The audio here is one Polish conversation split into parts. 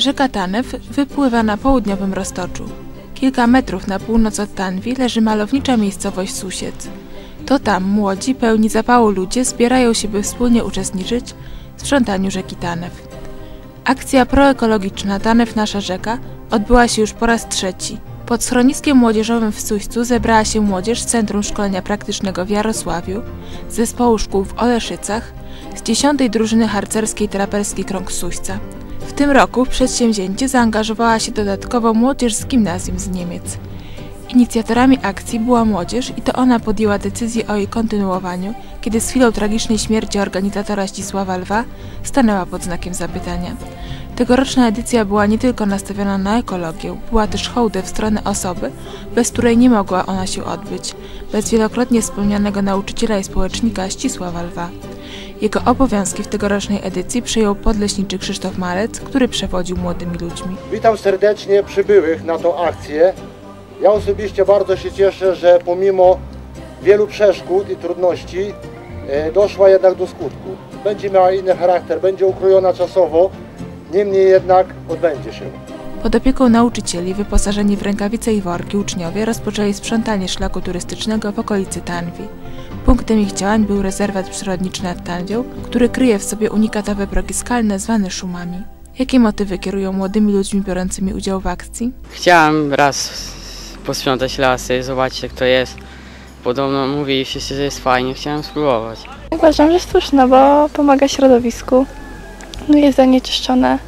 Rzeka Tanew wypływa na południowym roztoczu. Kilka metrów na północ od Tanwi leży malownicza miejscowość Susiec. To tam młodzi, pełni zapału ludzie zbierają się, by wspólnie uczestniczyć w sprzątaniu rzeki Tanew. Akcja proekologiczna Tanew Nasza Rzeka odbyła się już po raz trzeci. Pod schroniskiem młodzieżowym w Suścu zebrała się młodzież z Centrum Szkolenia Praktycznego w Jarosławiu, z zespołu szkół w Oleszycach, z 10. drużyny harcerskiej Traperski Krąg Suśca. Tym roku w przedsięwzięcie zaangażowała się dodatkowo młodzież z gimnazjum z Niemiec. Inicjatorami akcji była młodzież i to ona podjęła decyzję o jej kontynuowaniu, kiedy z chwilą tragicznej śmierci organizatora Ścisława Lwa stanęła pod znakiem zapytania. Tegoroczna edycja była nie tylko nastawiona na ekologię, była też hołdem w stronę osoby, bez której nie mogła ona się odbyć, bez wielokrotnie wspomnianego nauczyciela i społecznika Ścisława Lwa. Jego obowiązki w tegorocznej edycji przejął podleśniczy Krzysztof Malec, który przewodził młodymi ludźmi. Witam serdecznie przybyłych na tą akcję. Ja osobiście bardzo się cieszę, że pomimo wielu przeszkód i trudności e, doszła jednak do skutku. Będzie miała inny charakter, będzie ukrojona czasowo, niemniej jednak odbędzie się. Pod opieką nauczycieli, wyposażeni w rękawice i worki, uczniowie rozpoczęli sprzątanie szlaku turystycznego w okolicy Tanwi. Punktem ich działań był rezerwat przyrodniczy nad który kryje w sobie unikatowe progi skalne zwane szumami. Jakie motywy kierują młodymi ludźmi biorącymi udział w akcji? Chciałem raz posprzątać lasy, zobaczyć jak to jest. Podobno mówili wszyscy, że jest fajnie, chciałem spróbować. Uważam, że słuszne, bo pomaga środowisku. No jest zanieczyszczone.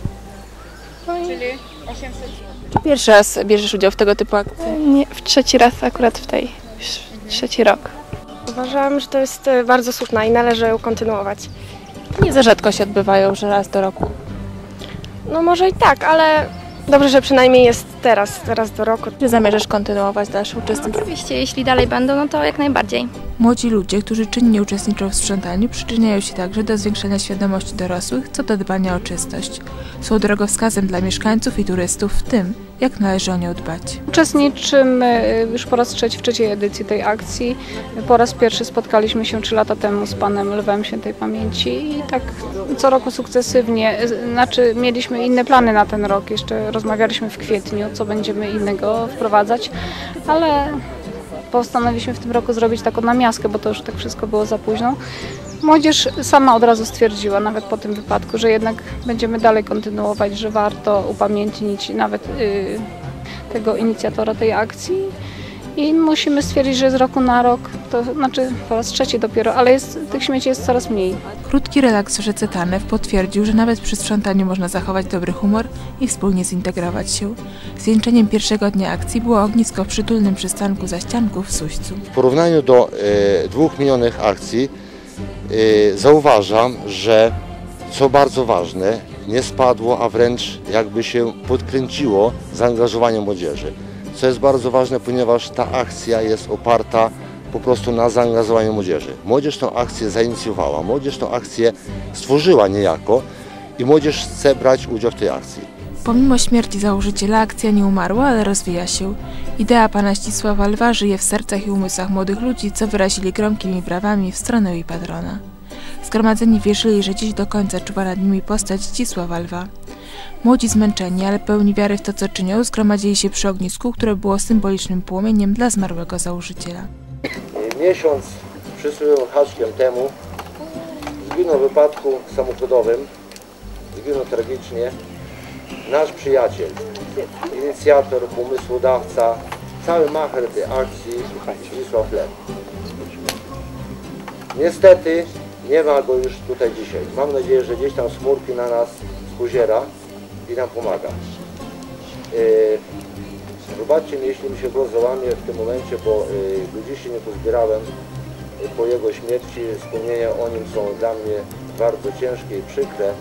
Pierwszy raz bierzesz udział w tego typu akcji. Nie, w trzeci raz akurat w tej, już trzeci rok. Uważam, że to jest e, bardzo słuszna i należy ją kontynuować. Nie za rzadko się odbywają, że raz do roku. No może i tak, ale dobrze, że przynajmniej jest teraz, teraz do roku. Czy zamierzasz kontynuować dalsze uczestnictwo? Oczywiście, jeśli dalej będą, no to jak najbardziej. Młodzi ludzie, którzy czynnie uczestniczą w sprzątaniu, przyczyniają się także do zwiększenia świadomości dorosłych co do dbania o czystość. Są drogowskazem dla mieszkańców i turystów w tym, jak należy o nią dbać. Uczestniczymy już po raz trzeci w trzeciej edycji tej akcji. Po raz pierwszy spotkaliśmy się trzy lata temu z panem Lwem Świętej Pamięci i tak co roku sukcesywnie, znaczy mieliśmy inne plany na ten rok, jeszcze rozmawialiśmy w kwietniu, co będziemy innego wprowadzać, ale postanowiliśmy w tym roku zrobić taką namiastkę, bo to już tak wszystko było za późno. Młodzież sama od razu stwierdziła, nawet po tym wypadku, że jednak będziemy dalej kontynuować, że warto upamiętnić nawet y, tego inicjatora tej akcji. I musimy stwierdzić, że z roku na rok, to znaczy po raz trzeci dopiero, ale jest, tych śmieci jest coraz mniej. Krótki relaks w rzece Tanew potwierdził, że nawet przy sprzątaniu można zachować dobry humor i wspólnie zintegrować się. Zwieńczeniem pierwszego dnia akcji było ognisko w przytulnym przystanku Zaścianków w Suścu. W porównaniu do e, dwóch minionych akcji zauważam, że co bardzo ważne, nie spadło, a wręcz jakby się podkręciło zaangażowanie młodzieży. Co jest bardzo ważne, ponieważ ta akcja jest oparta po prostu na zaangażowaniu młodzieży. Młodzież tą akcję zainicjowała, młodzież tą akcję stworzyła niejako i młodzież chce brać udział w tej akcji. Pomimo śmierci założyciela akcja nie umarła, ale rozwija się. Idea pana Ścisława Lwa żyje w sercach i umysłach młodych ludzi, co wyrazili gromkimi brawami w stronę jej patrona. Zgromadzeni wierzyli, że dziś do końca czuwa nad nimi postać Ścisława Lwa. Młodzi zmęczeni, ale pełni wiary w to, co czynią, zgromadzili się przy ognisku, które było symbolicznym płomieniem dla zmarłego założyciela. Miesiąc przysłowym haczkiem temu zginął w wypadku samochodowym, zginął tragicznie nasz przyjaciel, inicjator, pomysłodawca, cały macher tej akcji Zdzisław Lew. Niestety nie ma go już tutaj dzisiaj. Mam nadzieję, że gdzieś tam smurki na nas spoziera i nam pomaga. Yy, Wybaczcie mi, jeśli mi się głos załamie w tym momencie, bo y, ludzi się nie pozbierałem y, po jego śmierci. Wspomnienia o nim są dla mnie bardzo ciężkie i przykre.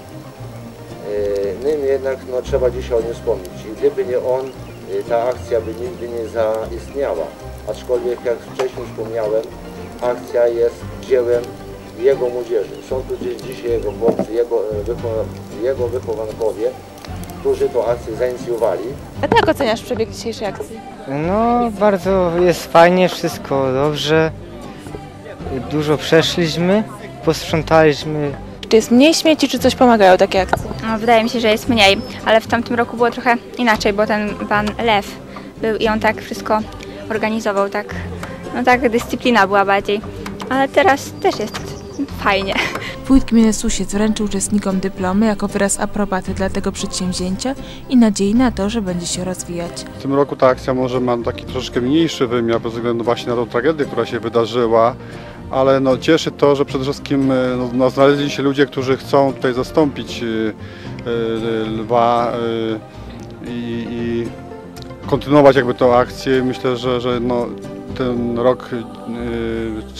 Y, Niemniej jednak no, trzeba dzisiaj o nim wspomnieć. I gdyby nie on, y, ta akcja by nigdy nie zaistniała. Aczkolwiek, jak wcześniej wspomniałem, akcja jest dziełem jego młodzieży. Są tu gdzieś dzisiaj jego chłopcy, jego, wychow- jego wychowankowie, którzy tą akcję zainicjowali. A jak oceniasz przebieg dzisiejszej akcji? No, bardzo jest fajnie, wszystko dobrze. Dużo przeszliśmy, posprzątaliśmy. Czy jest mniej śmieci, czy coś pomagają takie akcje? No, wydaje mi się, że jest mniej, ale w tamtym roku było trochę inaczej, bo ten pan Lew był i on tak wszystko organizował, tak, no tak dyscyplina była bardziej. Ale teraz też jest fajnie. Wójt gminy Susiec wręczy uczestnikom dyplomy jako wyraz aprobaty dla tego przedsięwzięcia i nadziei na to, że będzie się rozwijać. W tym roku ta akcja może ma taki troszeczkę mniejszy wymiar bez względu właśnie na tą tragedię, która się wydarzyła, ale no, cieszy to, że przede wszystkim e, no, no, znaleźli się ludzie, którzy chcą tutaj zastąpić e, e, lwa i, i kontynuować jakby tą akcję. Myślę, że, że no, ten rok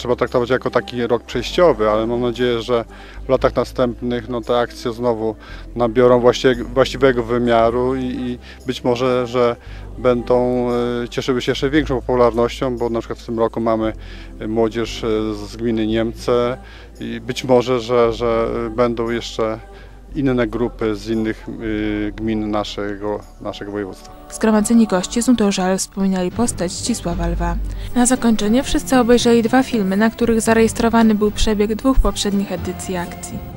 trzeba traktować jako taki rok przejściowy, ale mam nadzieję, że w latach następnych no, te akcje znowu nabiorą właści- właściwego wymiaru i, i być może, że będą e, cieszyły się jeszcze większą popularnością, bo na przykład w tym roku mamy e, młodzież e, z gminy Niemce i być może, że, że będą jeszcze inne grupy z innych e, gmin naszego, naszego województwa. Zgromadzeni goście z Utożal wspominali postać Ścisława Lwa. Na zakończenie wszyscy obejrzeli dwa filmy, na których zarejestrowany był przebieg dwóch poprzednich edycji akcji.